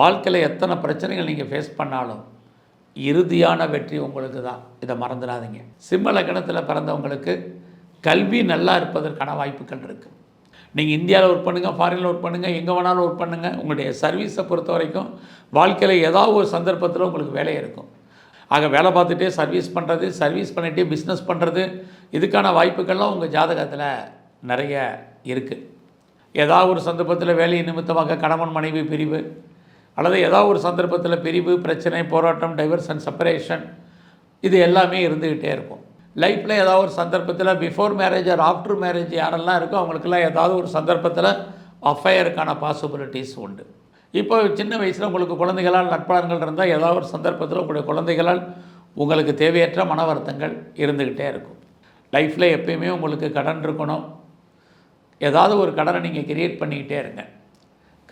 வாழ்க்கையில் எத்தனை பிரச்சனைகள் நீங்கள் ஃபேஸ் பண்ணாலும் இறுதியான வெற்றி உங்களுக்கு தான். இதை மறந்துடாதீங்க. சிம்ம லக்கணத்தில் பிறந்தவங்களுக்கு கல்வி நல்லா இருப்பதற்கான வாய்ப்புகள் இருக்குது நீங்கள் இந்தியாவில் ஒர்க் பண்ணுங்கள் ஃபாரினில் ஒர்க் பண்ணுங்கள் எங்கே வேணாலும் ஒர்க் பண்ணுங்கள் உங்களுடைய சர்வீஸை பொறுத்த வரைக்கும் வாழ்க்கையில் ஏதாவது ஒரு சந்தர்ப்பத்தில் உங்களுக்கு வேலை இருக்கும். ஆக வேலை பார்த்துட்டே சர்வீஸ் பண்ணுறது சர்வீஸ் பண்ணிகிட்டே பிஸ்னஸ் பண்ணுறது இதுக்கான வாய்ப்புகள்லாம் உங்கள் ஜாதகத்தில் நிறைய இருக்குது ஏதாவது ஒரு சந்தர்ப்பத்தில் வேலை நிமித்தமாக கணவன் மனைவி பிரிவு அல்லது ஏதாவது ஒரு சந்தர்ப்பத்தில் பிரிவு பிரச்சனை போராட்டம் டைவர்ஷன் செப்பரேஷன் இது எல்லாமே இருந்துக்கிட்டே இருக்கும். லைஃப்பில் ஏதாவது ஒரு சந்தர்ப்பத்தில் before marriage or after marriage யாரெல்லாம் இருக்கோ அவங்களுக்கெல்லாம் ஏதாவது ஒரு சந்தர்ப்பத்தில் அஃபையருக்கான பாசிபிலிட்டிஸ் உண்டு. இப்போ சின்ன வயசில் உங்களுக்கு குழந்தைகளால் நட்பாளர்கள் இருந்தால் ஏதாவது ஒரு சந்தர்ப்பத்தில் உங்களுடைய குழந்தைகளால் உங்களுக்கு தேவையற்ற மன வருத்தங்கள் இருந்துக்கிட்டே இருக்கும். லைஃப்பில் எப்பயுமே உங்களுக்கு கடன் இருக்கணும். ஏதாவது ஒரு கடனை நீங்கள் கிரியேட் பண்ணிக்கிட்டே இருங்க.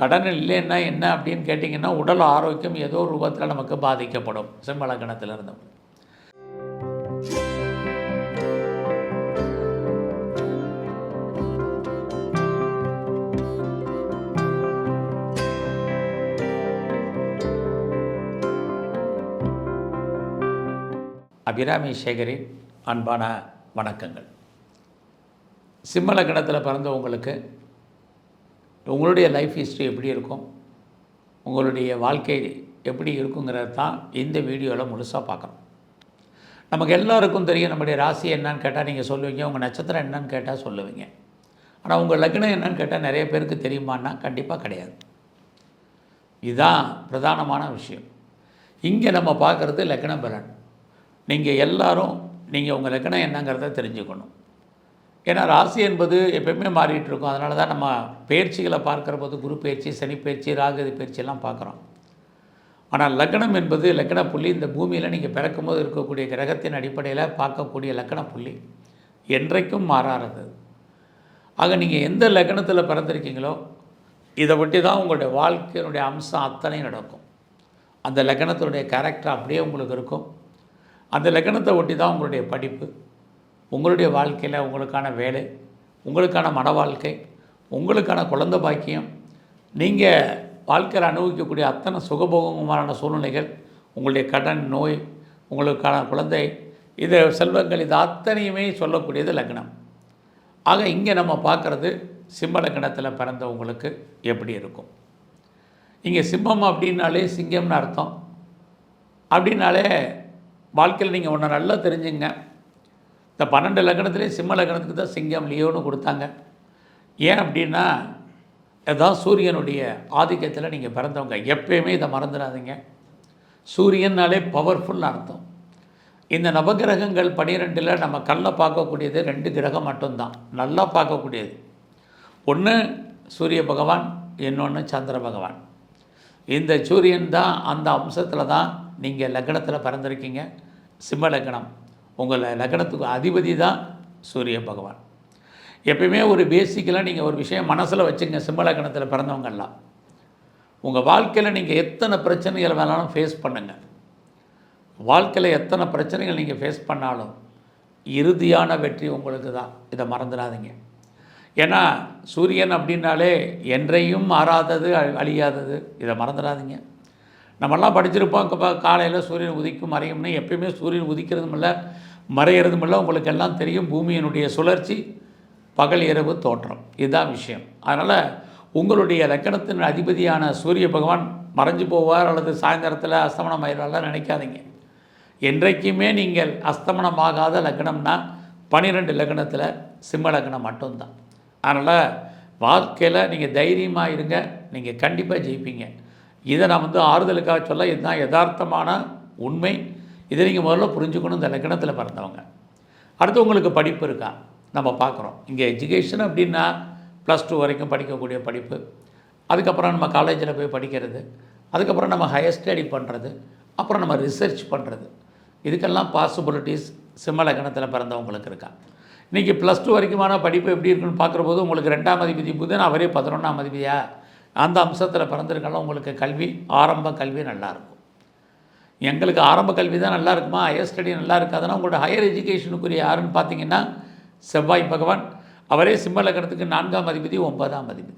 கடன் இல்லைன்னா என்ன அப்படின்னு கேட்டிங்கன்னா உடல் ஆரோக்கியம் ஏதோ ஒரு ரூபத்தில் நமக்கு பாதிக்கப்படும். சிம்மலக்கணத்தில் இருந்தவங்க அபிராமி சேகரின் அன்பான வணக்கங்கள். சிம்மலக்கணத்தில் பிறந்தவங்களுக்கு உங்களுடைய லைஃப் ஹிஸ்ட்ரி எப்படி இருக்கும்? உங்களுடைய வாழ்க்கை எப்படி இருக்குங்கிறது தான் இந்த வீடியோவில் முழுசாக பார்க்குறோம் நமக்கு எல்லாருக்கும் தெரியும் நம்முடைய ராசி என்னன்னு கேட்டால் நீங்கள் சொல்லுவீங்க உங்கள் நட்சத்திரம் என்னன்னு கேட்டால் சொல்லுவீங்க. ஆனால் உங்கள் லக்னம் என்னன்னு கேட்டால் நிறைய பேருக்கு தெரியுமான்னா கண்டிப்பாக கிடையாது. இதுதான் பிரதானமான விஷயம். இங்கே நம்ம பார்க்குறது லக்ன பலன். நீங்கள் எல்லாரும் நீங்கள் உங்கள் லக்னம் என்னங்கிறத தெரிஞ்சுக்கணும். ஏன்னா ராசி என்பது எப்பயுமே மாறிட்டு இருக்கும் அதனால தான் நம்ம பயிற்சிகளை பார்க்குற போது குரு பயிற்சி சனி பயிற்சி ராகதி பயிற்சியெல்லாம் பார்க்குறோம். ஆனால் லக்னம் என்பது லக்ன புள்ளி. இந்த பூமியில் நீங்கள் பிறக்கும்போது இருக்கக்கூடிய கிரகத்தின் அடிப்படையில் பார்க்கக்கூடிய லக்ன புள்ளி. என்றைக்கும் மாறாறது ஆக நீங்கள் எந்த லக்னத்தில் பிறந்திருக்கீங்களோ இதை ஒட்டி தான் உங்களுடைய வாழ்க்கையினுடைய அம்சம் அத்தனை நடக்கும். அந்த லக்னத்தினுடைய கேரக்டர் அப்படியே உங்களுக்கு இருக்கும். அந்த லக்னத்தை ஒட்டி தான் உங்களுடைய படிப்பு. உங்களுடைய வாழ்க்கையில் உங்களுக்கான வேலை உங்களுக்கான மன வாழ்க்கை உங்களுக்கான குழந்தை பாக்கியம் நீங்கள் வாழ்க்கையில் அனுபவிக்கக்கூடிய அத்தனை சுகபோகமான சூழ்நிலைகள் உங்களுடைய கடன் நோய் உங்களுக்கான குழந்தை இது செல்வங்கள் இது அத்தனையுமே சொல்லக்கூடியது லக்னம். ஆக இங்கே நம்ம பார்க்குறது சிம்ம லக்னத்தில் பிறந்தவங்களுக்கு எப்படி இருக்கும்? இங்கே சிம்மம் அப்படின்னாலே சிங்கம்னு அர்த்தம். அப்படின்னாலே வாழ்க்கையில் நீங்கள் ஒன்று நல்லா தெரிஞ்சுங்க. இந்த பன்னெண்டு லக்னத்துலேயே சிம்ம லக்னத்துக்கு தான் சிங்கம் லியோன்னு கொடுத்தாங்க. ஏன் அப்படின்னா அதான் சூரியனுடைய ஆதிக்கத்தில் நீங்கள் பிறந்தவங்க. எப்பயுமே இதை மறந்துடாதீங்க. சூரியன்னாலே பவர்ஃபுல்னு அர்த்தம். இந்த நவகிரகங்கள் பனிரெண்டில் நம்ம கல்லை பார்க்கக்கூடியது ரெண்டு கிரகம் மட்டும்தான். நல்லா பார்க்கக்கூடியது. ஒன்று சூரிய பகவான் இன்னொன்று சந்திர பகவான். இந்த சூரியன் தான் அந்த அம்சத்தில் தான் நீங்கள் லக்னத்தில் பிறந்திருக்கீங்க. சிம்ம லக்னம். உங்கள் லக்னத்துக்கு அதிபதி தான் சூரிய பகவான். எப்பயுமே ஒரு பேசிக்கலாக நீங்கள் ஒரு விஷயம் மனசில் வச்சுங்க சிம்மலக்கணத்தில் பிறந்தவங்கெல்லாம் உங்கள் வாழ்க்கையில் நீங்கள் எத்தனை பிரச்சனைகள் வேணாலும் ஃபேஸ் பண்ணுங்கள் வாழ்க்கையில் எத்தனை பிரச்சனைகள் நீங்கள் ஃபேஸ் பண்ணாலும் இறுதியான வெற்றி உங்களுக்கு தான். இதை மறந்துடாதீங்க. ஏன்னா சூரியன் அப்படின்னாலே என்றையும் மாறாதது அழி- அழியாதது. இதை மறந்துடாதீங்க. நம்மெல்லாம் படிச்சிருப்போம். காலையில் சூரியன் உதிக்கும் மறையும்னு எப்பயுமே சூரியன் உதிக்கிறதும் இல்லை மறையிறதும் இல்லை. உங்களுக்கு எல்லாம் தெரியும் பூமியினுடைய சுழற்சி பகல் இரவு தோற்றம். இதுதான் விஷயம். அதனால் உங்களுடைய லக்கணத்தின் அதிபதியான சூரிய பகவான் மறைஞ்சு போவார் அல்லது சாயந்தரத்தில் அஸ்தமனம் ஆயிடுவார்லாம் நினைக்காதீங்க. என்றைக்குமே நீங்கள் அஸ்தமனமாகாத லக்னம்னா பன்னிரெண்டு லக்னத்தில் சிம்ம லக்னம் மட்டும்தான். அதனால் வாழ்க்கையில் நீங்கள் தைரியமாக இருங்க. நீங்கள் கண்டிப்பாக ஜெயிப்பீங்க. இதை நான் வந்து ஆறுதலுக்காக சொல்ல இதுதான் யதார்த்தமான உண்மை. இதை நீங்கள் முதல்ல புரிஞ்சுக்கணும் இந்த லக்கணத்தில் பிறந்தவங்க. அடுத்து உங்களுக்கு படிப்பு இருக்கா? நம்ம பார்க்குறோம். இங்கே எஜுகேஷன் அப்படின்னா ப்ளஸ் டூ வரைக்கும் படிக்கக்கூடிய படிப்பு. அதுக்கப்புறம் நம்ம காலேஜில் போய் படிக்கிறது. அதுக்கப்புறம் நம்ம ஹையர் ஸ்டடி பண்ணுறது அப்புறம் நம்ம ரிசர்ச் பண்ணுறது இதுக்கெல்லாம் பாசிபிலிட்டிஸ் சிம்ம லக்கணத்தில் பிறந்தவங்களுக்கு இருக்கா? இன்றைக்கி ப்ளஸ் டூ வரைக்குமான படிப்பு எப்படி இருக்குன்னு பார்க்குற போது உங்களுக்கு ரெண்டாம் அதிபதி நான் அவரே பதினொன்றாம் அதிபதியா? அந்த அம்சத்தில் பிறந்திருக்கலாம் உங்களுக்கு கல்வி ஆரம்ப கல்வி நல்லாயிருக்கும் எங்களுக்கு ஆரம்ப கல்வி தான் நல்லா இருக்குமா ஹையர் ஸ்டடி நல்லா இருக்காதுன்னா உங்களோட ஹையர் எஜுகேஷனுக்குரிய யாருன்னு பார்த்தீங்கன்னா செவ்வாய் பகவான். அவரே சிம்மலகணத்துக்கு நான்காம் அதிபதி ஒன்பதாம் அதிபதி.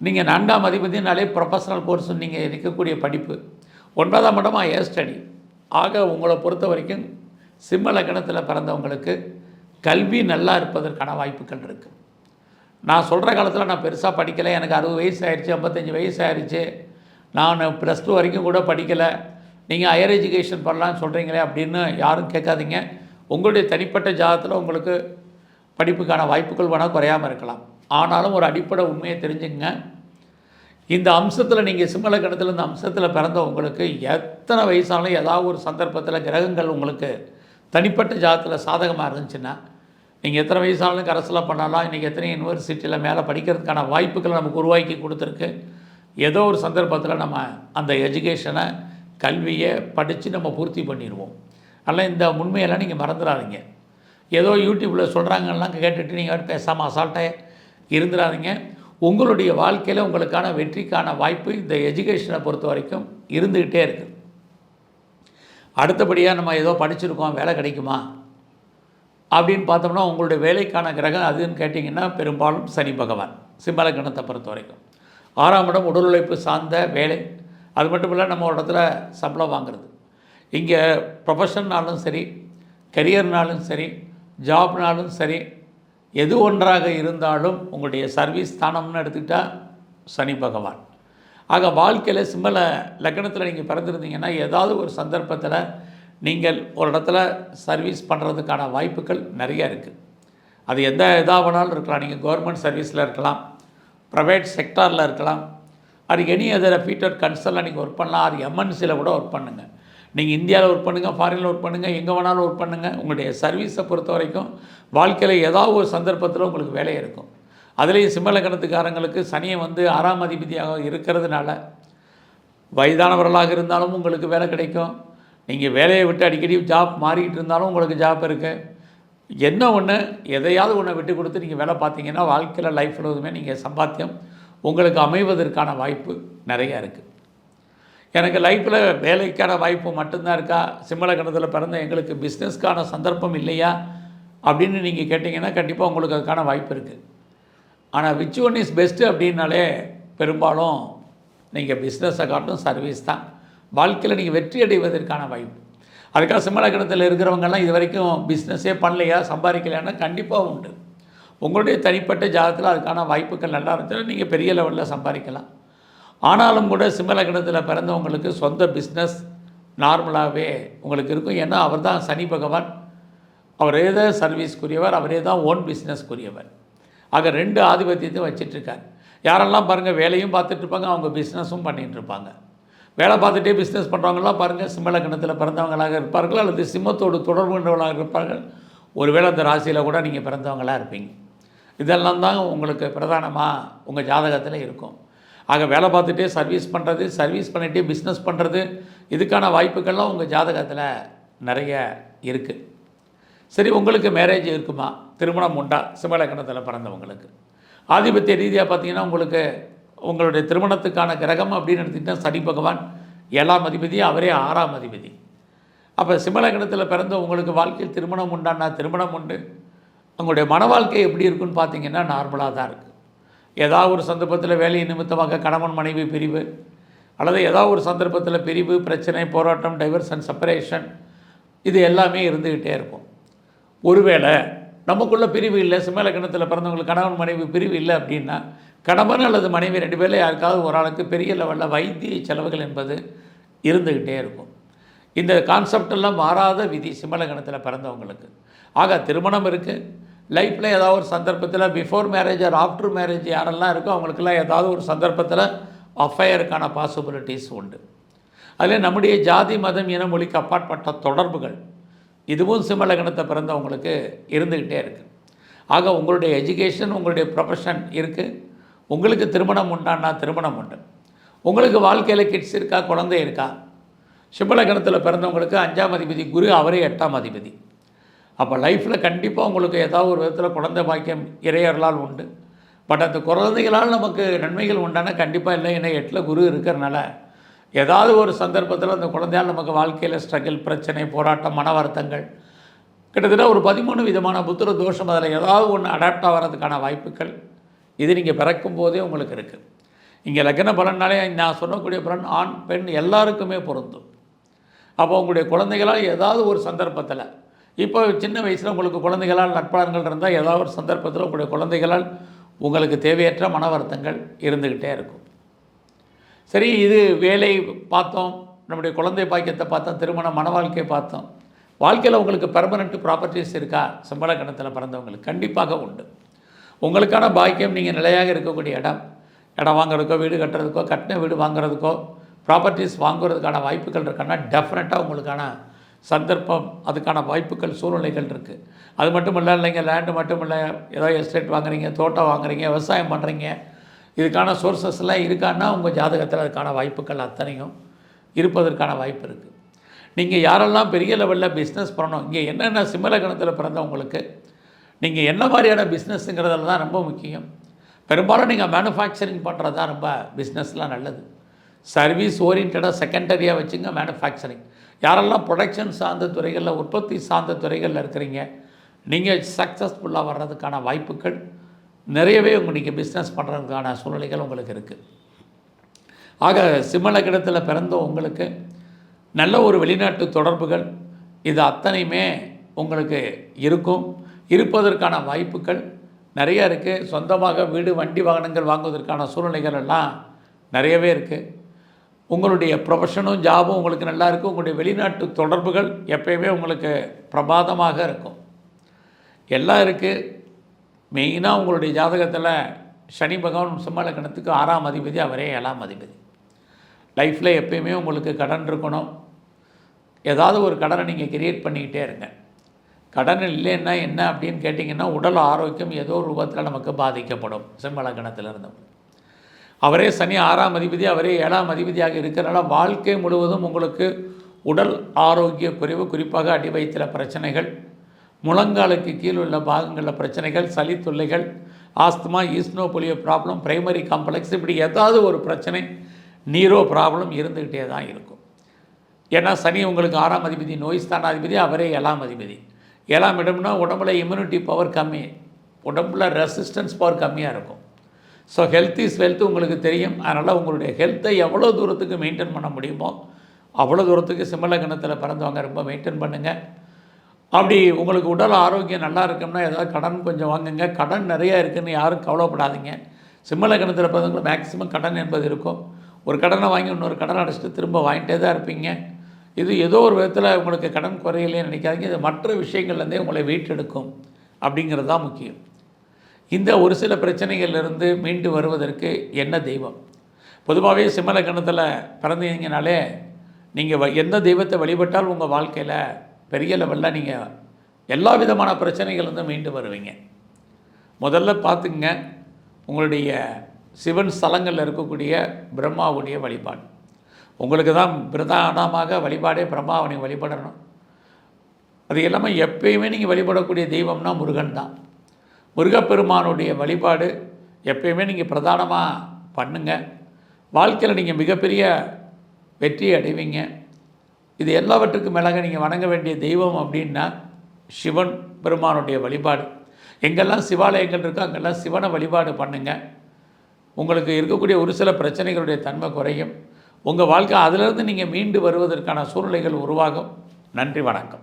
நீங்கள் நான்காம் அதிபதினாலே ப்ரொஃபஷனல் கோர்ஸ் நீங்கள் இருக்கக்கூடிய படிப்பு. ஒன்பதாம் இடமா ஹையர் ஸ்டடி ஆக உங்களை பொறுத்த வரைக்கும் சிம்மலகணத்தில் பிறந்தவங்களுக்கு கல்வி நல்லா இருப்பதற்கான வாய்ப்புகள் இருக்குது நான் சொல்கிற காலத்தில் நான் பெருசாக படிக்கலை. எனக்கு அறுபது வயசு ஆயிடுச்சு ஐம்பத்தஞ்சு வயசு ஆயிடுச்சு நான் ப்ளஸ் டூ வரைக்கும் கூட படிக்கலை. நீங்கள் ஹையர் எஜுகேஷன் பண்ணலான்னு சொல்கிறீங்களே அப்படின்னு யாரும் கேட்காதீங்க. உங்களுடைய தனிப்பட்ட ஜாதத்தில் உங்களுக்கு படிப்புக்கான வாய்ப்புகள் வேணால் குறையாமல் இருக்கலாம். ஆனாலும் ஒரு அடிப்படை உண்மையை தெரிஞ்சுங்க இந்த அம்சத்தில் நீங்கள் சிம்மலக்கணத்தில் இந்த அம்சத்தில் பிறந்த உங்களுக்கு எத்தனை வயசானாலும் ஏதாவது ஒரு சந்தர்ப்பத்தில் கிரகங்கள் உங்களுக்கு தனிப்பட்ட ஜாதத்தில் சாதகமாக இருந்துச்சுன்னா நீங்கள் எத்தனை வயசானாலும் கரஸ்லாம் பண்ணலாம். இன்றைக்கி எத்தனை யூனிவர்சிட்டியில் மேலே படிக்கிறதுக்கான வாய்ப்புகளை நமக்கு உருவாக்கி கொடுத்துருக்கு. ஏதோ ஒரு சந்தர்ப்பத்தில் நம்ம அந்த எஜுகேஷனை கல்வியை படித்து நம்ம பூர்த்தி பண்ணிடுவோம். அதனால் இந்த உண்மையெல்லாம் நீங்கள் மறந்துடாதீங்க. ஏதோ யூடியூப்பில் சொல்கிறாங்கலாம் கேட்டுட்டு நீங்கள் பேசாமல் அசால்ட்டாக இருந்துடாதீங்க. உங்களுடைய வாழ்க்கையில் உங்களுக்கான வெற்றிக்கான வாய்ப்பு இந்த எஜுகேஷனை பொறுத்த வரைக்கும் இருந்துக்கிட்டே இருக்குது அடுத்தபடியாக நம்ம ஏதோ படிச்சிருக்கோம் வேலை கிடைக்குமா? அப்படின்னு பார்த்தோம்னா உங்களுடைய வேலைக்கான கிரகம் அதுன்னு கேட்டிங்கன்னா பெரும்பாலும் சனி பகவான் சிம்மலக்கணத்தை பொறுத்த வரைக்கும். ஆறாம் இடம் உடல் உழைப்பு சார்ந்த வேலை. அது மட்டும் இல்லை நம்ம ஒரு இடத்துல சம்பளம் வாங்குறது. இங்கே ப்ரொஃபஷன்னாலும் சரி கரியர்னாலும் சரி ஜாப்னாலும் சரி எது ஒன்றாக இருந்தாலும் உங்களுடைய சர்வீஸ் ஸ்தானம்னு எடுத்துக்கிட்டால் சனி பகவான். ஆக வாழ்க்கையில் சிம்மல லக்னத்தில் நீங்கள் பிறந்திருந்தீங்கன்னா ஏதாவது ஒரு சந்தர்ப்பத்தில் நீங்கள் ஒரு இடத்துல சர்வீஸ் பண்ணுறதுக்கான வாய்ப்புகள் நிறைய இருக்குது அது எந்த இதாக வேணாலும் இருக்கலாம் நீங்கள் கவர்மெண்ட் சர்வீஸில் இருக்கலாம். ப்ரைவேட் செக்டாரில் இருக்கலாம். அது எனி அதர் ஃபீட்டர் கன்சர்னில் நீங்கள் ஒர்க் பண்ணலாம். அது எம்என்சியில் கூட ஒர்க் பண்ணுங்கள் நீங்கள் இந்தியாவில் ஒர்க் பண்ணுங்கள் ஃபாரினில் ஒர்க் பண்ணுங்கள் எங்கே வேணாலும் ஒர்க் பண்ணுங்கள் உங்களுடைய சர்வீஸை பொறுத்த வரைக்கும் வாழ்க்கையில் ஏதாவது ஒரு சந்தர்ப்பத்தில் உங்களுக்கு வேலை இருக்கும். அதுலேயும் சிம்மலக்கணத்துக்காரங்களுக்கு சனியை வந்து ஆறாம் அதிபதியாக இருக்கிறதுனால வயதானவர்களாக இருந்தாலும் உங்களுக்கு வேலை கிடைக்கும். நீங்கள் வேலையை விட்டு அடிக்கடி ஜாப் மாறிக்கிட்டு இருந்தாலும் உங்களுக்கு ஜாப் இருக்குது என்ன ஒன்று எதையாவது ஒன்றை விட்டு கொடுத்து நீங்கள் வேலை பார்த்தீங்கன்னா வாழ்க்கையில் லைஃப் முழுவதுமே நீங்கள் சம்பாத்தியம் உங்களுக்கு அமைவதற்கான வாய்ப்பு நிறையா இருக்குது எனக்கு லைஃப்பில் வேலைக்கான வாய்ப்பு மட்டும்தான் இருக்கா? சிம்மலக்கணத்தில் பிறந்த எங்களுக்கு பிஸ்னஸ்க்கான சந்தர்ப்பம் இல்லையா? அப்படின்னு நீங்கள் கேட்டிங்கன்னா கண்டிப்பாக உங்களுக்கு அதுக்கான வாய்ப்பு இருக்குது ஆனால் விச் ஒன் இஸ் பெஸ்ட்டு அப்படின்னாலே பெரும்பாலும் நீங்கள் பிஸ்னஸை காட்டும் சர்வீஸ் தான். வாழ்க்கையில் நீங்கள் வெற்றி அடைவதற்கான வாய்ப்பு. அதுக்காக சிம்மலக்கணத்தில் இருக்கிறவங்கெல்லாம் இது வரைக்கும் பிஸ்னஸே பண்ணலையா சம்பாதிக்கலையானா கண்டிப்பாக உண்டு. உங்களுடைய தனிப்பட்ட ஜாதத்தில் அதுக்கான வாய்ப்புகள் நல்லா இருந்துச்சுன்னா நீங்கள் பெரிய லெவலில் சம்பாதிக்கலாம். ஆனாலும் கூட சிம்மலக்கணத்தில் பிறந்தவங்களுக்கு சொந்த பிஸ்னஸ் நார்மலாகவே உங்களுக்கு இருக்கும். ஏன்னா அவர் தான் சனி பகவான். அவரே தான் சர்வீஸ்க்குரியவர் அவரே தான் ஓன் பிஸ்னஸ்க்குரியவர் ஆக ரெண்டு ஆதிபத்தியத்தையும் வச்சிட்ருக்கார். யாரெல்லாம் பாருங்கள் வேலையும் பார்த்துட்ருப்பாங்க அவங்க பிஸ்னஸும் பண்ணிகிட்டு இருப்பாங்க வேலை பார்த்துட்டே பிஸ்னஸ் பண்ணுறவங்களாம் பாருங்கள் சிம்மலக்கணத்தில் பிறந்தவங்களாக இருப்பார்கள் அல்லது சிம்மத்தோடு தொடர்பு கொண்டவர்களாக இருப்பார்கள். ஒருவேளை அந்த ராசியில் கூட நீங்கள் பிறந்தவங்களாக இருப்பீங்க. இதெல்லாம் தான் உங்களுக்கு பிரதானமாக உங்கள் ஜாதகத்தில் இருக்கும். ஆக வேலை பார்த்துட்டே சர்வீஸ் பண்ணுறது சர்வீஸ் பண்ணிகிட்டே பிஸ்னஸ் பண்ணுறது இதுக்கான வாய்ப்புகள்லாம் உங்கள் ஜாதகத்தில் நிறைய இருக்குது சரி உங்களுக்கு மேரேஜ் இருக்குமா? திருமணம் உண்டா? சிம்மலக்கணத்தில் பிறந்தவங்களுக்கு. ஆதிபத்திய ரீதியாக பார்த்தீங்கன்னா உங்களுக்கு உங்களுடைய திருமணத்துக்கான கிரகம் அப்படின்னு எடுத்துக்கிட்டால் சனி பகவான் ஏழாம் அதிபதி அவரே ஆறாம் அதிபதி. அப்போ சிம்மலகணத்தில் பிறந்த உங்களுக்கு வாழ்க்கையில் திருமணம் உண்டானா? திருமணம் உண்டு. உங்களுடைய மன வாழ்க்கை எப்படி இருக்குன்னு பார்த்தீங்கன்னா நார்மலாக தான் இருக்குது ஏதாவது ஒரு சந்தர்ப்பத்தில் வேலையை நிமித்தமாக கணவன் மனைவி பிரிவு அல்லது ஏதாவது ஒரு சந்தர்ப்பத்தில் பிரிவு பிரச்சனை போராட்டம் டைவர்ஷன் செப்பரேஷன் இது எல்லாமே இருந்துக்கிட்டே இருக்கும். ஒருவேளை நமக்குள்ள பிரிவு இல்லை சிம்மலக்கணத்தில் பிறந்தவங்களுக்கு கணவன் மனைவி பிரிவு இல்லை அப்படின்னா கணவன் அல்லது மனைவி ரெண்டு பேரில் யாருக்காவது ஒரு ஆளுக்கு பெரிய லெவலில் வைத்திய செலவுகள் என்பது இருந்துக்கிட்டே இருக்கும். இந்த கான்செப்ட் எல்லாம் மாறாத விதி சிம்மலகணத்தில் பிறந்தவங்களுக்கு. ஆக திருமணம் இருக்குது லைஃப்பில் ஏதாவது ஒரு சந்தர்ப்பத்தில் before marriage or after marriage யாரெல்லாம் இருக்கோ அவங்களுக்கெல்லாம் ஏதாவது ஒரு சந்தர்ப்பத்தில் அஃபையருக்கான பாசிபிலிட்டிஸ் உண்டு. அதில் நம்முடைய ஜாதி மதம் இன மொழிக்கு அப்பாற்பட்ட தொடர்புகள் இதுவும் சிம்மலகணத்தை பிறந்தவங்களுக்கு இருந்துக்கிட்டே இருக்குது ஆக உங்களுடைய எஜுகேஷன் உங்களுடைய ப்ரொஃபஷன் இருக்குது உங்களுக்கு திருமணம் உண்டான்னா திருமணம் உண்டு. உங்களுக்கு வாழ்க்கையில் கிட்ஸ் இருக்கா குழந்தை இருக்கா? சிம்மலக்கணத்தில் பிறந்தவங்களுக்கு அஞ்சாம் அதிபதி குரு அவரே எட்டாம் அதிபதி. அப்போ லைஃப்பில் கண்டிப்பாக உங்களுக்கு ஏதாவது ஒரு விதத்தில் குழந்தை பாக்கியம் இறையர்களால் உண்டு. பட் அந்த குழந்தைகளால் நமக்கு நன்மைகள் உண்டான கண்டிப்பாக இல்லை. ஏன்னா எட்டில் குரு இருக்கிறனால ஏதாவது ஒரு சந்தர்ப்பத்தில் அந்த குழந்தையால் நமக்கு வாழ்க்கையில் ஸ்ட்ரகிள் பிரச்சனை போராட்டம் மன வருத்தங்கள் கிட்டத்தட்ட ஒரு பதிமூணு விதமான புத்திர தோஷம் அதில் ஏதாவது ஒன்று அடாப்ட் ஆகிறதுக்கான வாய்ப்புகள். இது நீங்கள் பிறக்கும் போதே உங்களுக்கு இருக்குது இங்கே லக்ன பலன்னாலே நான் சொல்லக்கூடிய பலன் ஆண் பெண் எல்லாருக்குமே பொருந்தும். அப்போ உங்களுடைய குழந்தைகளால் ஏதாவது ஒரு சந்தர்ப்பத்தில் இப்போ சின்ன வயசில் உங்களுக்கு குழந்தைகளால் நட்பலன்கள் இருந்தால் ஏதாவது ஒரு சந்தர்ப்பத்தில் உங்களுடைய குழந்தைகளால் உங்களுக்கு தேவையற்ற மன வருத்தங்கள் இருந்துக்கிட்டே இருக்கும். சரி இது வேலை பார்த்தோம் நம்முடைய குழந்தை பாக்கியத்தை பார்த்தோம் திருமண மன வாழ்க்கையை பார்த்தோம். வாழ்க்கையில் உங்களுக்கு பெர்மனண்ட் ப்ராப்பர்ட்டிஸ் இருக்கா? சம்பள கணத்தில் பிறந்தவங்களுக்கு கண்டிப்பாக உண்டு. உங்களுக்கான பாக்கியம் நீங்கள் நிலையாக இருக்கக்கூடிய இடம். இடம் வாங்குறதுக்கோ வீடு கட்டுறதுக்கோ கட்டின வீடு வாங்குறதுக்கோ ப்ராப்பர்ட்டிஸ் வாங்குறதுக்கான வாய்ப்புகள் இருக்கான்னா டெஃபினட்டாக உங்களுக்கான சந்தர்ப்பம் அதுக்கான வாய்ப்புகள் சூழ்நிலைகள் இருக்குது அது மட்டும் இல்லை இல்லைங்க லேண்டு மட்டும் இல்லை ஏதோ எஸ்டேட் வாங்குறீங்க தோட்டம் வாங்குறீங்க விவசாயம் பண்ணுறீங்க இதுக்கான சோர்சஸ்லாம் இருக்கான்னா உங்கள் ஜாதகத்தில் அதுக்கான வாய்ப்புகள் அத்தனையும் இருப்பதற்கான வாய்ப்பு இருக்குது நீங்கள் யாரெல்லாம் பெரிய லெவலில் பிஸ்னஸ் பண்ணணும் இங்கே என்னென்ன சிம்மலகணத்தில் பிறந்தவங்களுக்கு நீங்கள் என்ன மாதிரியான பிஸ்னஸ்ஸுங்கிறதுல தான் ரொம்ப முக்கியம். பெரும்பாலும் நீங்கள் மேனுஃபேக்சரிங் பண்ணுறது தான் ரொம்ப பிஸ்னஸ்லாம் நல்லது. சர்வீஸ் ஓரியன்டாக செகண்டரியாக வச்சுங்க மேனுஃபேக்சரிங் யாரெல்லாம் ப்ரொடக்ஷன் சார்ந்த துறைகளில் உற்பத்தி சார்ந்த துறைகளில் இருக்கிறீங்க நீங்கள் சக்ஸஸ்ஃபுல்லாக வர்றதுக்கான வாய்ப்புகள் நிறையவே உங்கள் நீங்கள் பிஸ்னஸ் பண்ணுறதுக்கான சூழ்நிலைகள் உங்களுக்கு இருக்குது ஆக சிம்மலக்கிடத்தில் பிறந்த உங்களுக்கு நல்ல ஒரு வெளிநாட்டு தொடர்புகள் இது அத்தனையுமே உங்களுக்கு இருக்கும். இருப்பதற்கான வாய்ப்புகள் நிறைய இருக்குது சொந்தமாக வீடு வண்டி வாகனங்கள் வாங்குவதற்கான சூழ்நிலைகள் எல்லாம் நிறையவே இருக்குது உங்களுடைய ப்ரொஃபஷனும் ஜாபும் உங்களுக்கு நல்லா இருக்கும் உங்களுடைய வெளிநாட்டு தொடர்புகள் எப்பயுமே உங்களுக்கு பிரபாதமாக இருக்கும். எல்லாம் இருக்குது மெயினாக உங்களுடைய ஜாதகத்தில் சனி பகவான் சிம்மலக்கணத்துக்கு ஆறாம் அதிபதி அவரே ஏழாம் அதிபதி. லைஃப்பில் எப்பயுமே உங்களுக்கு கடன் இருக்கணும். ஏதாவது ஒரு கடனை நீங்கள் கிரியேட் பண்ணிக்கிட்டே இருங்க. கடன் இல்லைன்னா என்ன அப்படின்னு கேட்டிங்கன்னா உடல் ஆரோக்கியம் ஏதோ ஒரு ரூபத்தில் நமக்கு பாதிக்கப்படும். சிம்மலக்கணத்தில் இருந்தவங்க அவரே சனி ஆறாம் அதிபதி அவரே ஏழாம் அதிபதியாக இருக்கிறனால வாழ்க்கை முழுவதும் உங்களுக்கு உடல் ஆரோக்கிய குறைவு குறிப்பாக அடி பிரச்சனைகள் முழங்காலுக்கு கீழ் உள்ள பாகங்களில் பிரச்சனைகள் சளி தொல்லைகள் asthma eosinophilia problem primary complex இப்படி ஏதாவது ஒரு பிரச்சனை நீரோ ப்ராப்ளம் இருந்துக்கிட்டே தான் இருக்கும். ஏன்னா சனி உங்களுக்கு ஆறாம் அதிபதி நோய் ஸ்தானாதிபதி அவரே ஏழாம் அதிபதி. ஏழாம் இடம்னா உடம்புல இம்யூனிட்டி பவர் கம்மி. உடம்புல ரெசிஸ்டன்ஸ் பவர் கம்மியாக இருக்கும். ஸோ ஹெல்த் இஸ் வெல்த் உங்களுக்கு தெரியும். அதனால் உங்களுடைய ஹெல்த்தை எவ்வளோ தூரத்துக்கு மெயின்டைன் பண்ண முடியுமோ அவ்வளோ தூரத்துக்கு சிம்மலக்கணத்தில் பிறந்தவங்க ரொம்ப மெயின்டைன் பண்ணுங்கள் அப்படி உங்களுக்கு உடல் ஆரோக்கியம் நல்லா இருக்கும்னா ஏதாவது கடன் கொஞ்சம் வாங்குங்க. கடன் நிறையா இருக்குதுன்னு யாரும் கவலைப்படாதீங்க. சிம்மலக்கணத்தில் பிறந்தவங்க மேக்ஸிமம் கடன் என்பது இருக்கும். ஒரு கடனை வாங்கி இன்னொரு கடனை அடைச்சிட்டு திரும்ப வாங்கிட்டே தான் இருப்பீங்க. இது ஏதோ ஒரு விதத்தில் உங்களுக்கு கடன் குறையிலேயே நினைக்காதீங்க. இது மற்ற விஷயங்கள்லேருந்தே உங்களை வீட்டெடுக்கும் அப்படிங்கிறது தான் முக்கியம். இந்த ஒரு சில பிரச்சனைகள்லேருந்து மீண்டு வருவதற்கு என்ன தெய்வம்? பொதுவாகவே சிம்மலக்கணத்தில் பிறந்தீங்கனாலே நீங்கள் எந்த தெய்வத்தை வழிபட்டால் உங்கள் வாழ்க்கையில் பெரிய லெவலில் நீங்கள் எல்லா விதமான பிரச்சனைகள்லேருந்து மீண்டு வருவீங்க. முதல்ல பார்த்துங்க உங்களுடைய சிவன் ஸ்தலங்களில் இருக்கக்கூடிய பிரம்மாவுடைய வழிபாடு. உங்களுக்கு தான் பிரதானமாக வழிபாடே பிரம்மாவனை வழிபடணும். அது இல்லாமல் எப்பயுமே நீங்கள் வழிபடக்கூடிய தெய்வம்னா முருகன் தான். முருகப்பெருமானுடைய வழிபாடு எப்பயுமே நீங்கள் பிரதானமாக பண்ணுங்கள் வாழ்க்கையில் நீங்கள் மிகப்பெரிய வெற்றி அடைவீங்க. இது எல்லாவற்றுக்கும் மேலாக நீங்கள் வணங்க வேண்டிய தெய்வம் அப்படின்னா சிவன் பெருமானுடைய வழிபாடு. எங்கெல்லாம் சிவாலயங்கள் இருக்கோ அங்கெல்லாம் சிவனை வழிபாடு பண்ணுங்கள் உங்களுக்கு இருக்கக்கூடிய ஒரு சில பிரச்சனைகளுடைய தன்மை குறையும். உங்கள் வாழ்க்கை அதிலிருந்து நீங்கள் மீண்டு வருவதற்கான சூழ்நிலைகள் உருவாகும். நன்றி வணக்கம்.